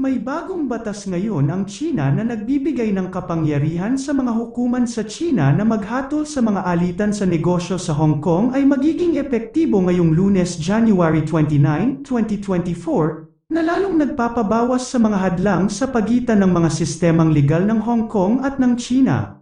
May bagong batas ngayon ang China na nagbibigay ng kapangyarihan sa mga hukuman sa China na maghatol sa mga alitan sa negosyo sa Hong Kong ay magiging epektibo ngayong lunes January 29, 2024, na lalong nagpapabawas sa mga hadlang sa pagitan ng mga sistemang legal ng Hong Kong at ng China.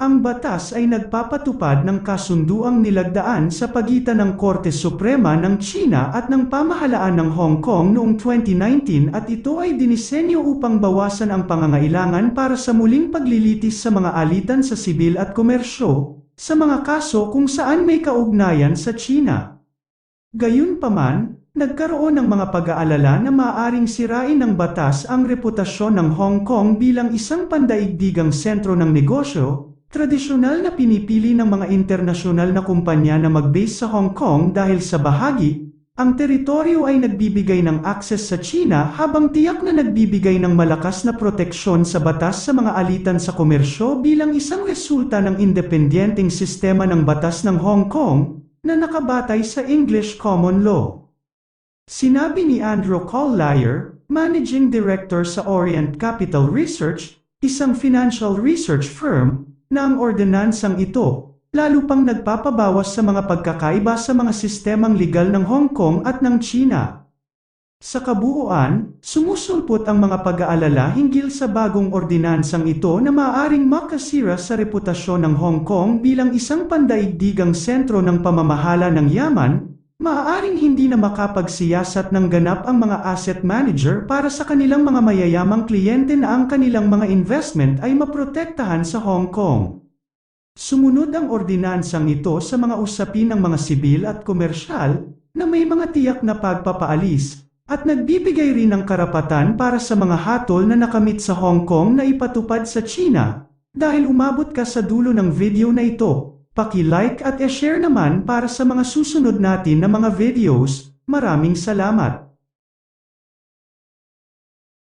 Ang batas ay nagpapatupad ng kasunduang nilagdaan sa pagitan ng Korte Suprema ng China at ng pamahalaan ng Hong Kong noong 2019 at ito ay dinisenyo upang bawasan ang pangangailangan para sa muling paglilitis sa mga alitan sa sibil at komersyo, sa mga kaso kung saan may kaugnayan sa China. Gayunpaman, nagkaroon ng mga pag-aalala na maaaring sirain ng batas ang reputasyon ng Hong Kong bilang isang pandaigdigang sentro ng negosyo, Tradisyonal na pinipili ng mga internasyonal na kumpanya na mag-base sa Hong Kong dahil sa bahagi, ang teritoryo ay nagbibigay ng akses sa China habang tiyak na nagbibigay ng malakas na proteksyon sa batas sa mga alitan sa komersyo bilang isang resulta ng independenteng sistema ng batas ng Hong Kong na nakabatay sa English Common Law. Sinabi ni Andrew Collier, Managing Director sa Orient Capital Research, isang financial research firm, na ang ordinansang ito, lalo pang nagpapabawas sa mga pagkakaiba sa mga sistemang legal ng Hong Kong at ng China. Sa kabuuan, sumusulpot ang mga pag-aalala hinggil sa bagong ordinansang ito na maaaring makasira sa reputasyon ng Hong Kong bilang isang pandaigdigang sentro ng pamamahala ng yaman, maaaring hindi na makapagsiyasat ng ganap ang mga asset manager para sa kanilang mga mayayamang kliyente na ang kanilang mga investment ay maprotektahan sa Hong Kong. Sumunod ang ordinansang ito sa mga usapin ng mga sibil at komersyal na may mga tiyak na pagpapaalis at nagbibigay rin ng karapatan para sa mga hatol na nakamit sa Hong Kong na ipatupad sa China. Dahil umabot ka sa dulo ng video na ito, Paki-like at e-share naman para sa mga susunod natin na mga videos. Maraming salamat!